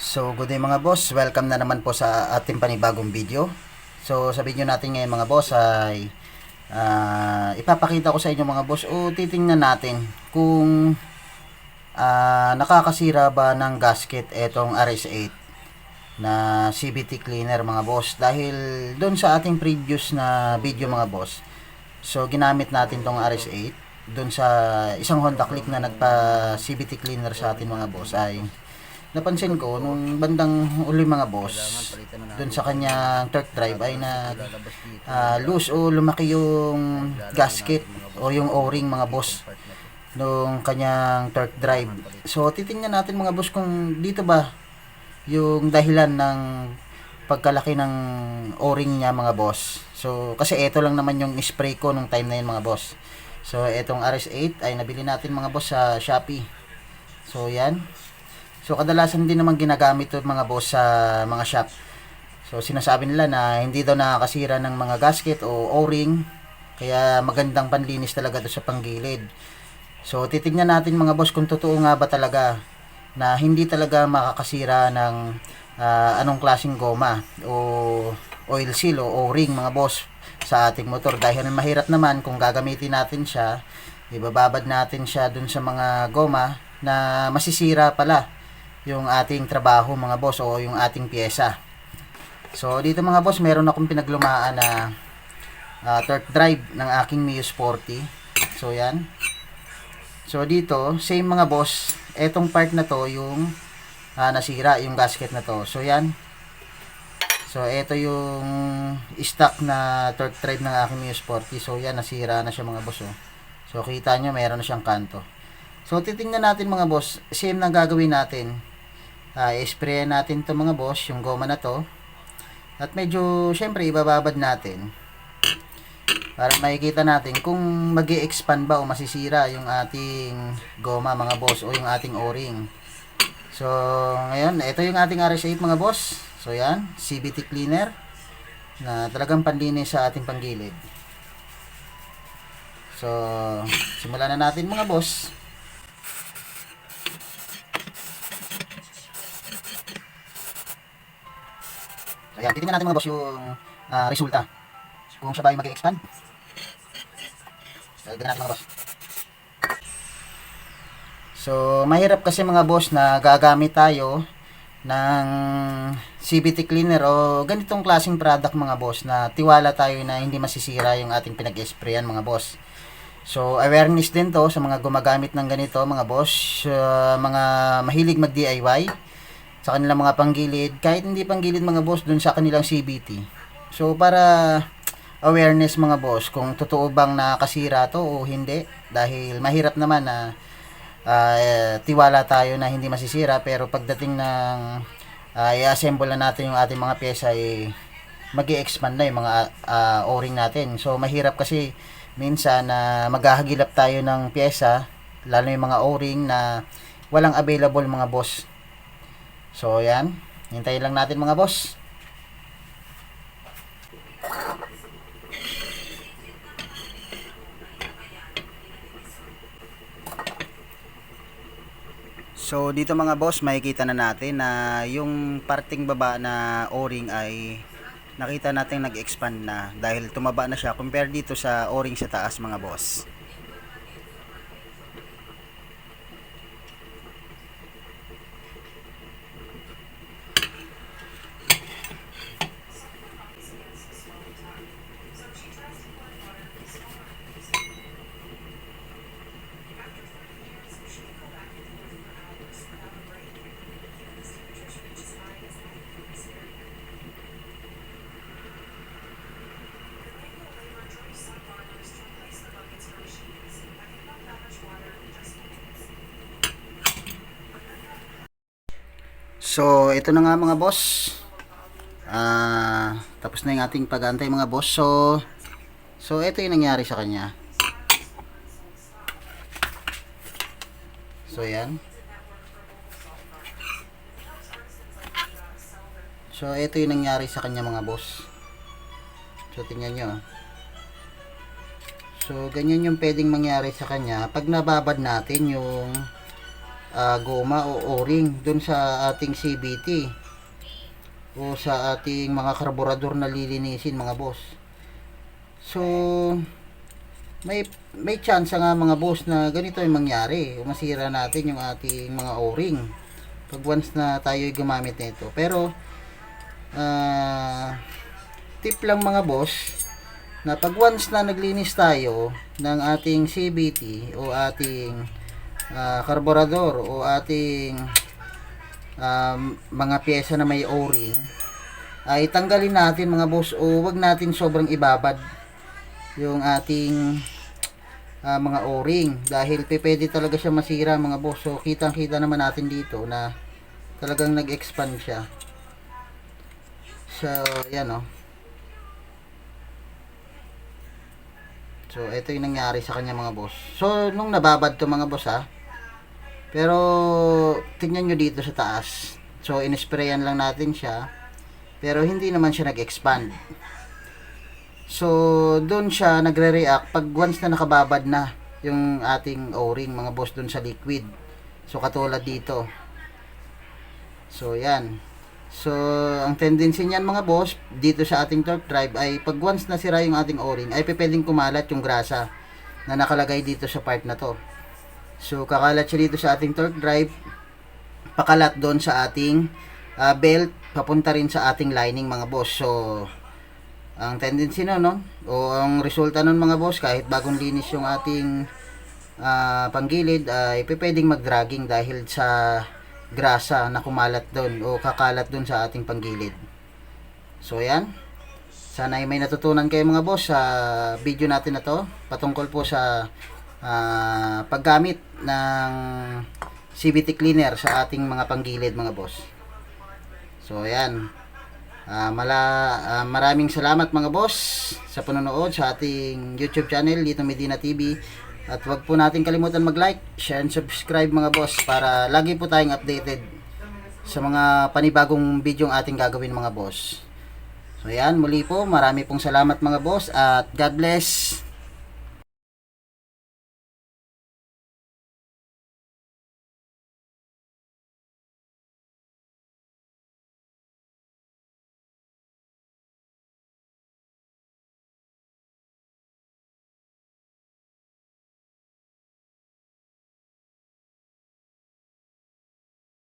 So, good day mga boss. Welcome na naman po sa ating panibagong video. So, sa video natin ngayon mga boss ay ah, ipapakita ko sa inyo mga boss o titingnan natin kung ah, nakakasira ba ng gasket etong RS8 na CVT cleaner mga boss. Dahil doon sa ating previous na video mga boss, so ginamit natin tong RS8 doon sa isang Honda Click na nagpa CVT cleaner sa atin mga boss ay napansin ko nung bandang uli mga boss doon sa kanyang torque drive ay na ah, loose o lumaki yung gasket o yung o-ring mga boss nung kanyang torque drive. So titingnan natin mga boss kung dito ba yung dahilan ng pagkalaki ng o-ring niya mga boss. So kasi ito lang naman yung spray ko nung time na yun mga boss. So etong RS8 ay nabili natin mga boss sa Shopee. So yan So kadalasan din naman ginagamit to mga boss sa mga shop. So sinasabi nila na hindi daw nakakasira ng mga gasket o o-ring kaya magandang panlinis talaga to sa panggilid. So titingnan natin mga boss kung totoo nga ba talaga na hindi talaga makakasira ng ah, anong klaseng goma o oil seal o o-ring mga boss sa ating motor dahil mahirap naman kung gagamitin natin siya ibababad natin siya dun sa mga goma na masisira pala yung ating trabaho mga boss o yung ating pyesa. So dito mga boss, meron akong pinaglumaan na ah, torque drive ng aking Mio Sporty. So yan. So dito, same mga boss, etong part na to yung ah, nasira, yung gasket na to. So yan. So ito yung stock na torque drive ng aking Mio Sporty. So yan, nasira na siya mga boss. Oh. So kita nyo, meron na siyang kanto. So titingnan natin mga boss, same na gagawin natin uh, i-spray natin to mga boss yung goma na to. At medyo syempre ibababad natin. Para makikita natin kung mag expand ba o masisira yung ating goma mga boss o yung ating o-ring. So ngayon ito yung ating RS8 mga boss. So yan CVT cleaner na talagang panlinis sa ating panggilid. So simulan na natin mga boss Ayan, titingnan natin mga boss yung ah, resulta. Kung siya ba ay mag-expand. So, tignan natin mga boss. So, mahirap kasi mga boss na gagamit tayo ng CVT cleaner o ganitong klaseng product mga boss na tiwala tayo na hindi masisira yung ating pinag-sprayan mga boss. So, awareness din to sa mga gumagamit ng ganito mga boss, sa mga mahilig mag-DIY sa kanilang mga panggilid, kahit hindi panggilid mga boss, dun sa kanilang CBT. So, para awareness mga boss, kung totoo bang nakasira to o hindi, dahil mahirap naman na ah, tiwala tayo na hindi masisira, pero pagdating ng uh, i-assemble na natin yung ating mga pyesa, eh, mag expand na yung mga ah, o-ring natin. So, mahirap kasi minsan na maghahagilap tayo ng pyesa, lalo yung mga o-ring na walang available mga boss So, yan. Hintayin lang natin mga boss. So, dito mga boss, makikita na natin na yung parting baba na o-ring ay nakita natin nag-expand na dahil tumaba na siya compare dito sa o-ring sa taas mga boss. So, ito na nga mga boss. Ah, tapos na yung ating pag-aantay mga boss. So, so ito yung nangyari sa kanya. So, yan. So, ito yung nangyari sa kanya mga boss. So, tingnan nyo. So, ganyan yung pwedeng mangyari sa kanya pag nababad natin yung ah, goma o o-ring dun sa ating CBT o sa ating mga karburador na lilinisin mga boss. So may may chance nga mga boss na ganito yung mangyari masira natin yung ating mga o-ring pag once na tayo gumamit nito. Pero ah tip lang mga boss na pag once na naglinis tayo ng ating CBT o ating ah, karburador o ating um, mga pyesa na may o-ring ay tanggalin natin mga boss o wag natin sobrang ibabad yung ating ah, mga o-ring. Dahil pwede talaga siya masira mga boss. So kitang kita naman natin dito na talagang nag-expand siya. So yan o so ito yung nangyari sa kanya mga boss. So nung nababad to mga boss ha pero tingnan nyo dito sa taas so inisprayan lang natin siya pero hindi naman siya nag-expand So, doon siya nagre-react pag once na nakababad na yung ating o-ring mga boss doon sa liquid. So, katulad dito. So, yan. So, ang tendency niyan mga boss, dito sa ating torque drive ay pag once na sira yung ating o-ring, ay pwedeng kumalat yung grasa na nakalagay dito sa part na to. So, kakalat siya dito sa ating torque drive, pakalat doon sa ating ah, belt, papunta rin sa ating lining mga boss. So, ang tendency no, no? O ang resulta nun mga boss, kahit bagong linis yung ating ah, panggilid, ay pwedeng mag-dragging dahil sa grasa na kumalat doon o kakalat doon sa ating panggilid. So, yan. Sana ay may natutunan kayo mga boss sa video natin na to patungkol po sa ah, paggamit ng CVT cleaner sa ating mga panggilid mga boss. So, ayan. Ah, mala, ah, maraming salamat mga boss sa panonood sa ating YouTube channel dito Medina TV. At wag po natin kalimutan mag-like, share, and subscribe mga boss para lagi po tayong updated sa mga panibagong video ang ating gagawin mga boss. So yan, muli po, marami pong salamat mga boss at God bless.